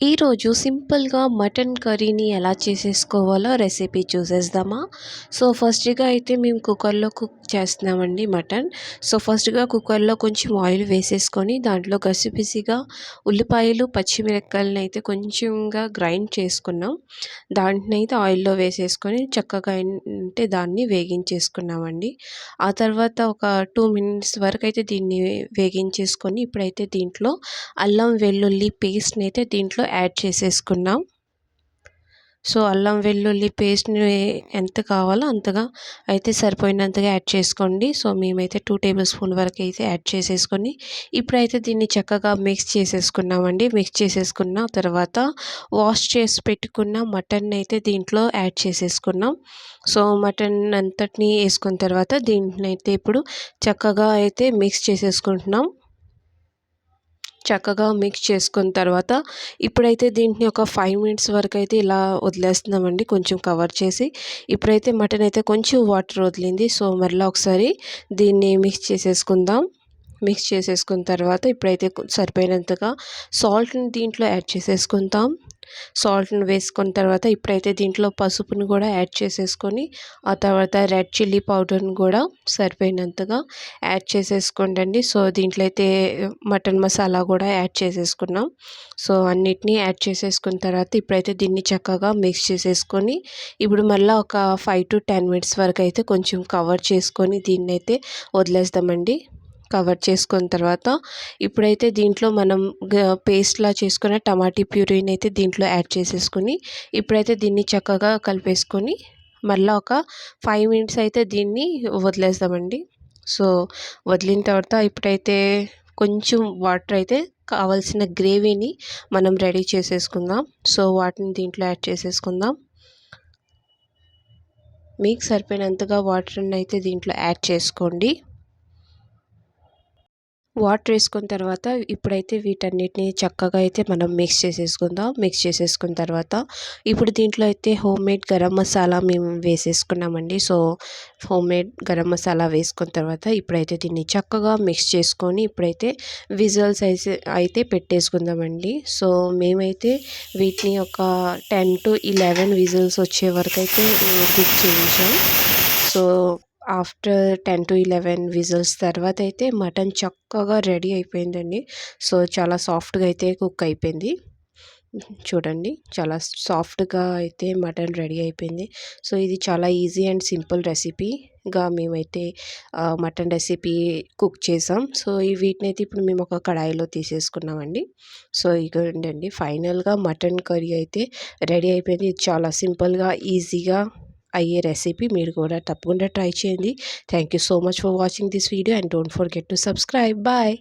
ఈరోజు సింపుల్గా మటన్ కర్రీని ఎలా చేసేసుకోవాలో రెసిపీ చూసేద్దామా? సో ఫస్ట్గా అయితే మేము కుక్కర్లో కుక్ చేస్తున్నామండి మటన్. సో ఫస్ట్గా కుక్కర్లో కొంచెం ఆయిల్ వేసేసుకొని దాంట్లో గసిపిసిగా ఉల్లిపాయలు పచ్చిమిరపకాయలను అయితే కొంచెంగా గ్రైండ్ చేసుకున్నాం. దాంట్లో అయితే ఆయిల్లో వేసేసుకొని చక్కగా అంటే దాన్ని వేగించేసుకున్నామండి. ఆ తర్వాత ఒక టూ మినిట్స్ వరకు అయితే దీన్ని వేగించేసుకొని ఇప్పుడైతే దీంట్లో అల్లం వెల్లుల్లి పేస్ట్ని అయితే దీంట్లో యాడ్ చేసేసుకున్నాం. సో అల్లం వెల్లుల్లి పేస్ట్ని ఎంత కావాలో అంతగా అయితే సరిపోయినంతగా యాడ్ చేసుకోండి. సో మేమైతే టూ టేబుల్ స్పూన్ వరకు అయితే యాడ్ చేసేసుకొని ఇప్పుడైతే దీన్ని చక్కగా మిక్స్ చేసేసుకున్నామండి. మిక్స్ చేసేసుకున్న తర్వాత వాష్ చేసి పెట్టుకున్న మటన్ అయితే దీంట్లో యాడ్ చేసేసుకున్నాం. సో మటన్ అంతటిని వేసుకున్న తర్వాత దీంట్లో అయితే ఇప్పుడు చక్కగా అయితే మిక్స్ చేసేసుకుంటున్నాం. చక్కగా మిక్స్ చేసుకున్న తర్వాత ఇప్పుడైతే దీంట్ని ఒక ఫైవ్ మినిట్స్ వరకు అయితే ఇలా వదిలేస్తున్నామండి. కొంచెం కవర్ చేసి ఇప్పుడైతే మటన్ అయితే కొంచెం వాటర్ వదిలింది. సో మరలా ఒకసారి దీన్ని మిక్స్ చేసేసుకుందాం. మిక్స్ చేసేసుకున్న తర్వాత ఇప్పుడైతే సరిపోయినంతగా సాల్ట్ని దీంట్లో యాడ్ చేసేసుకుంటాం సాల్ట్ని వేసుకున్న తర్వాత ఇప్పుడైతే దీంట్లో పసుపుని కూడా యాడ్ చేసేసుకొని ఆ తర్వాత రెడ్ చిల్లీ పౌడర్ని కూడా సరిపోయినంతగా యాడ్ చేసేసుకోండి సో దీంట్లో అయితే మటన్ మసాలా కూడా యాడ్ చేసేసుకున్నాం. సో అన్నిటినీ యాడ్ చేసేసుకున్న తర్వాత ఇప్పుడైతే దీన్ని చక్కగా మిక్స్ చేసేసుకొని ఇప్పుడు మళ్ళీ ఒక ఫైవ్ టు టెన్ మినిట్స్ వరకు అయితే కొంచెం కవర్ చేసుకొని దీన్ని అయితే వదిలేస్తామండి కవర్ చేసుకున్న తర్వాత ఇప్పుడైతే దీంట్లో మనం పేస్ట్లా చేసుకున్న టమాటీ ప్యూరీని అయితే దీంట్లో యాడ్ చేసేసుకొని ఇప్పుడైతే దీన్ని చక్కగా కలిపేసుకొని మళ్ళీ ఒక ఫైవ్ మినిట్స్ అయితే దీన్ని వదిలేస్తామండి సో వదిలిన తర్వాత ఇప్పుడైతే కొంచెం వాటర్ అయితే కావాల్సిన గ్రేవీని మనం రెడీ చేసేసుకుందాం. సో వాటిని దీంట్లో యాడ్ చేసేసుకుందాం. మీకు సరిపోయినంతగా వాటర్ని అయితే దీంట్లో యాడ్ చేసుకోండి. వాటర్ వేసుకున్న తర్వాత ఇప్పుడైతే వీటన్నిటిని చక్కగా అయితే మనం మిక్స్ చేసేసుకుందాం. మిక్స్ చేసేసుకున్న తర్వాత ఇప్పుడు దీంట్లో అయితే హోమ్ మేడ్ గరం మసాలా మేము వేసేసుకున్నామండి. So home made garam masala వేసుకున్న తర్వాత ఇప్పుడైతే దీన్ని చక్కగా మిక్స్ చేసుకొని ఇప్పుడైతే విజువల్స్ అయితే అయితే పెట్టేసుకుందామండి. సో మేమైతే వీటిని ఒక టెన్ టు ఇలెవెన్ విజిల్స్ వచ్చే వరకు అయితే కుక్ చేయించాం. So after ten to eleven whistles తర్వాత అయితే మటన్ చక్కగా రెడీ అయిపోయిందండి. సో చాలా సాఫ్ట్గా అయితే కుక్ అయిపోయింది. చూడండి చాలా సాఫ్ట్గా అయితే మటన్ రెడీ అయిపోయింది. సో ఇది చాలా ఈజీ అండ్ సింపుల్ రెసిపీగా మేమైతే మటన్ రెసిపీ కుక్ చేసాం. సో ఈ వీటిని అయితే ఇప్పుడు మేము ఒక కడాయిలో తీసేసుకున్నామండి. సో ఇదండి ఫైనల్గా మటన్ కర్రీ అయితే రెడీ అయిపోయింది. చాలా సింపుల్గా ఈజీగా అయ్యే రెసిపీ మీరు కూడా తప్పకుండా ట్రై చేయండి. Thank you so much for watching this video and don't forget to subscribe bye